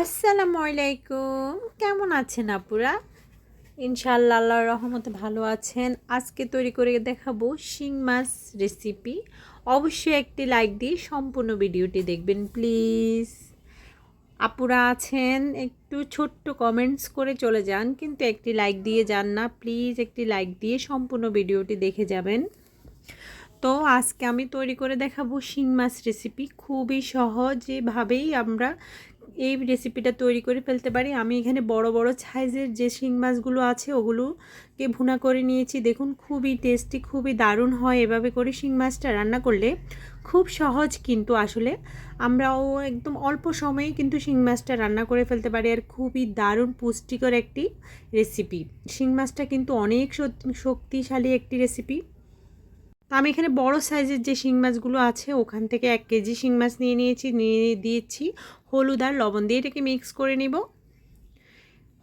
আসসালামু আলাইকুম। কেমন আছেন আপুরা? ইনশাআল্লাহ আল্লাহর রহমতে ভালো আছেন। আজকে তৈরি করে দেখাবো শিং মাছ রেসিপি অবশ্যই একটি লাইক দিয়ে সম্পূর্ণ ভিডিওটি দেখবেন প্লিজ আপুরা আছেন, একটু ছোট্ট কমেন্টস করে চলে যান, কিন্তু একটি লাইক দিয়ে যান না। প্লিজ একটি লাইক দিয়ে সম্পূর্ণ ভিডিওটি দেখে যাবেন। তো আজকে আমি তৈরি করে দেখাবো শিং মাছ রেসিপি খুবই সহজভাবেই আমরা এই রেসিপিটা তৈরি করে ফেলতে পারি। আমি এখানে বড় বড় সাইজের যে শিং মাছগুলো আছে, ওগুলোকে ভুনা করে নিয়েছি। দেখুন, খুবই টেস্টি খুবই দারুণ হয় এভাবে করে শিং মাছটা রান্না করলে। খুব সহজ কিন্তু আসলে। আমরাও একদম অল্প সময়ে কিন্তু শিং মাছটা রান্না করে ফেলতে পারি আর খুবই দারুণ, পুষ্টিকর একটি রেসিপি শিং মাছটা কিন্তু অনেক শক্তিশালী একটি রেসিপি আমি এখানে বড় সাইজের যে শিং মাছগুলো আছে, ওখান থেকে এক কেজি শিং মাছ নিয়ে নিয়েছি, নিয়ে দিয়েছি। হলুদ আর লবণ দিয়ে এটাকে মিক্স করে নিব।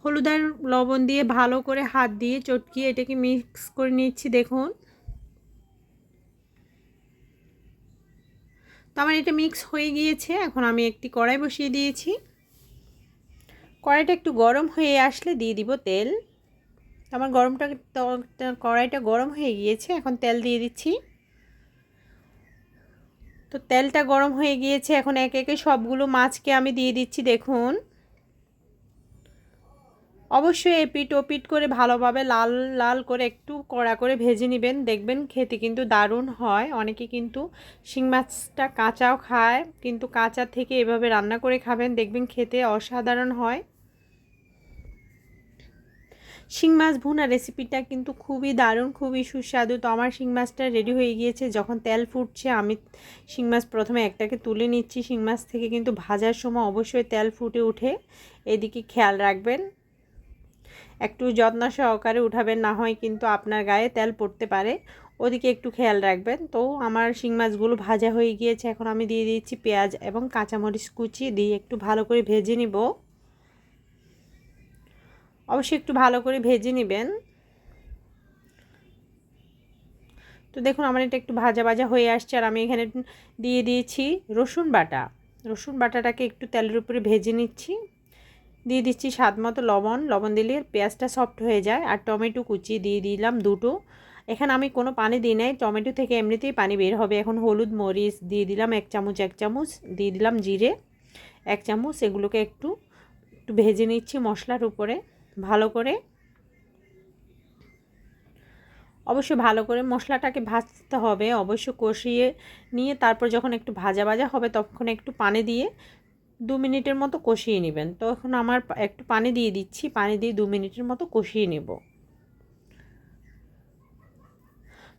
হলুদ আর লবণ দিয়ে ভালো করে হাত দিয়ে চটকিয়ে এটাকে মিক্স করে নিচ্ছি, দেখুন। তো আমার এটা মিক্স হয়ে গিয়েছে, এখন আমি একটি কড়াই বসিয়ে দিয়েছি। কড়াইটা একটু গরম হয়ে আসলে দিয়ে দিব তেল। আমার গরমটা কড়াইটা গরম হয়ে গিয়েছে, এখন তেল দিয়ে দিচ্ছি। তো তেলটা গরম হয়ে গিয়েছে, এখন এক একে সবগুলো মাছকে আমি দিয়ে দিচ্ছি, দেখুন। অবশ্যই এপিট ওপিট করে ভালোভাবে লাল লাল করে একটু কড়া করে ভেজে নেবেন, দেখবেন খেতে কিন্তু দারুণ হয়। অনেকে কিন্তু শিং মাছটা কাঁচাও খায়, কিন্তু কাঁচা থেকে এভাবে রান্না করে খাবেন, দেখবেন খেতে অসাধারণ হয়। শিং মাছ ভুনা রেসিপিটা কিন্তু খুবই দারুণ, খুবই সুস্বাদু। তো আমার শিং মাছটা রেডি হয়ে গিয়েছে। যখন তেল ফুটছে, আমি শিং মাছ প্রথমে একটাকে তুলে নিচ্ছি। শিং মাছ থেকে কিন্তু ভাজার সময় অবশ্যই তেল ফুটে উঠে। এদিকে খেয়াল রাখবেন, একটু যত্ন সহকারে উঠাবেন, না হয় কিন্তু আপনার গায়ে তেল পড়তে পারে। ওদিকে একটু খেয়াল রাখবেন। তো আমার শিং মাছগুলো ভাজা হয়ে গিয়েছে। এখন আমি দিয়ে দিচ্ছি পেঁয়াজ এবং কাঁচামরিচ কুচি। দিয়ে একটু ভালো করে ভেজে নিব। অবশ্যই একটু ভালো করে ভেজে নেবেন। তো দেখুন, আমার এটা একটু ভাজা ভাজা হয়ে আসছে আর আমি এখানে দিয়ে দিয়েছি রসুন বাটা। রসুন বাটাটাকে একটু তেলের উপরে ভেজে নিচ্ছি। দিয়ে দিচ্ছি স্বাদ মতো লবণ। লবণ দিলে পেঁয়াজটা সফট হয়ে যায় আর টমেটো কুচি দিয়ে দিলাম দুটো। এখানে আমি কোনো পানি দিই নাই, টমেটো থেকে এমনিতেই পানি বের হবে। এখন হলুদ মরিচ দিয়ে দিলাম এক চামচ এক চামচ, দিয়ে দিলাম জিরে। এক চামচ এগুলোকে একটু একটু ভেজে নিচ্ছি মশলার উপরে। ভালো করে। অবশ্যই ভালো করে মশলাটাকে ভাজতে হবে, অবশ্য কষিয়ে নিয়ে তারপর যখন একটু ভাজা ভাজা হবে তখন একটু পানি দিয়ে দু মিনিটের মতো কষিয়ে নেবেন। তখন আমার একটু পানি দিয়ে দিচ্ছি, পানি দিয়ে দু মিনিটের মতো কষিয়ে নেব।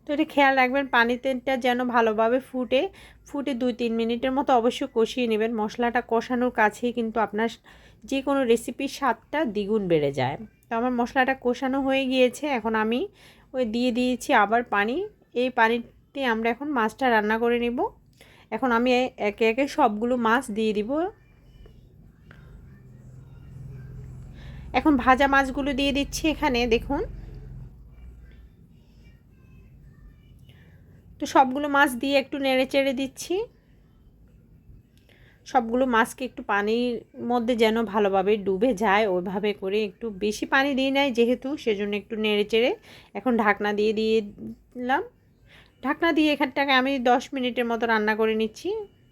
তো এটা খেয়াল রাখবেন পানিতেটা যেন ভালোভাবে ফুটে ফুটে দুই তিন মিনিটের মতো অবশ্যই কষিয়ে নেবেন। মশলাটা কষানোর কাছেই কিন্তু আপনার যে কোনো রেসিপির স্বাদটা দ্বিগুণ বেড়ে যায়। তো আমার মশলাটা কষানো হয়ে গিয়েছে, এখন আমি ওই দিয়ে দিয়েছি আবার পানি। এই পানিতে আমরা এখন মাছটা রান্না করে নেব। এখন আমি একে একে সবগুলো মাছ দিয়ে দিব। এখন ভাজা মাছগুলো দিয়ে দিচ্ছি এখানে, দেখুন। তো সবগুলো মাছ দিয়ে একটু নেড়ে চেড়ে দিচ্ছি। সবগুলো মাছকে একটু পানির মধ্যে যেন ভালোভাবে ডুবে যায়, ওইভাবে করে একটু বেশি পানি দিয়ে নেয় যেহেতু, সেজন্য একটু নেড়ে চেড়ে এখন ঢাকনা দিয়ে দিয়ে দিলাম। ঢাকনা দিয়ে এখানটাকে আমি দশ মিনিটের মতো রান্না করে নিচ্ছি।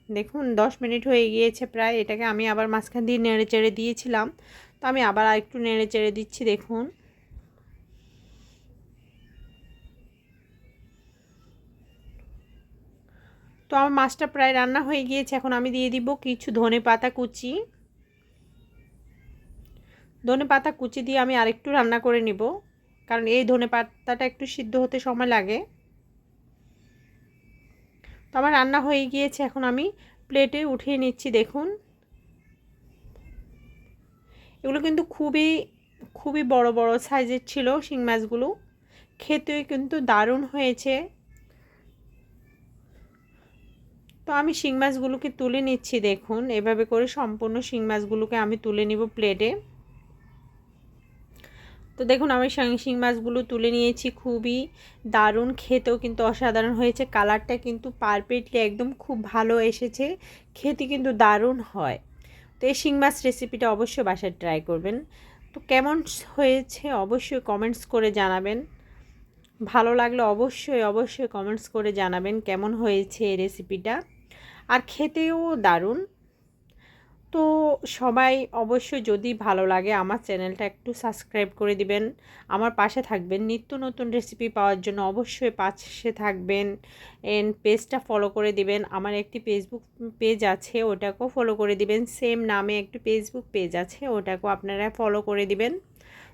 দেখুন, দশ মিনিট হয়ে গিয়েছে প্রায়, এটাকে আমি আবার মাঝখান দিয়ে নেড়ে চেড়ে দিয়েছিলাম। তো আমি আবার একটু নেড়ে চেড়ে দিচ্ছি, দেখুন। তো আমার মাছটা প্রায় রান্না হয়ে গিয়েছে, এখন আমি দিয়ে দিব কিছু ধনে পাতা কুচি। ধনে পাতা কুচি দিয়ে আমি আরেকটু রান্না করে নিব, কারণ এই ধনে পাতাটা একটু সিদ্ধ হতে সময় লাগে। তো আমার রান্না হয়ে গিয়েছে, এখন আমি প্লেটে উঠিয়ে নিচ্ছি, দেখুন। এগুলো কিন্তু খুবই খুবই বড় বড় সাইজের ছিল শিং মাছগুলো। খেতে কিন্তু দারুণ হয়েছে। তো আমি শিং মাছগুলোকে তুলে নিচ্ছি দেখুন। এভাবে করে সম্পূর্ণ শিং মাছগুলোকে আমি তুলে নিব প্লেটে। তো দেখুন, আমি শিং মাছগুলো তুলে নিয়েছি খুবই দারুণ, খেতেও কিন্তু অসাধারণ হয়েছে। কালারটা কিন্তু পারফেক্টলি একদম খুব ভালো এসেছে। খেতে কিন্তু দারুণ হয়। তো এই শিং মাছ রেসিপিটা অবশ্যই বাসায় ট্রাই করবেন। তো কেমন হয়েছে অবশ্যই কমেন্টস করে জানাবেন। ভালো লাগলে অবশ্যই অবশ্যই কমেন্টস করে জানাবেন কেমন হয়েছে রেসিপিটা আর খেতেও দারুণ। তো সবাই অবশ্যই যদি ভালো লাগে আমার চ্যানেলটা একটু সাবস্ক্রাইব করে দিবেন। আমার পাশে থাকবেন নিত্য নতুন রেসিপি পাওয়ার জন্য অবশ্যই পাশে থাকবেন। এন্ড পেজটা ফলো করে দিবেন। আমার একটি ফেসবুক পেজ আছে, ওটাকেও ফলো করে দিবেন। সেম নামে একটি ফেসবুক পেজ আছে, ওটাকেও আপনারা ফলো করে দিবেন।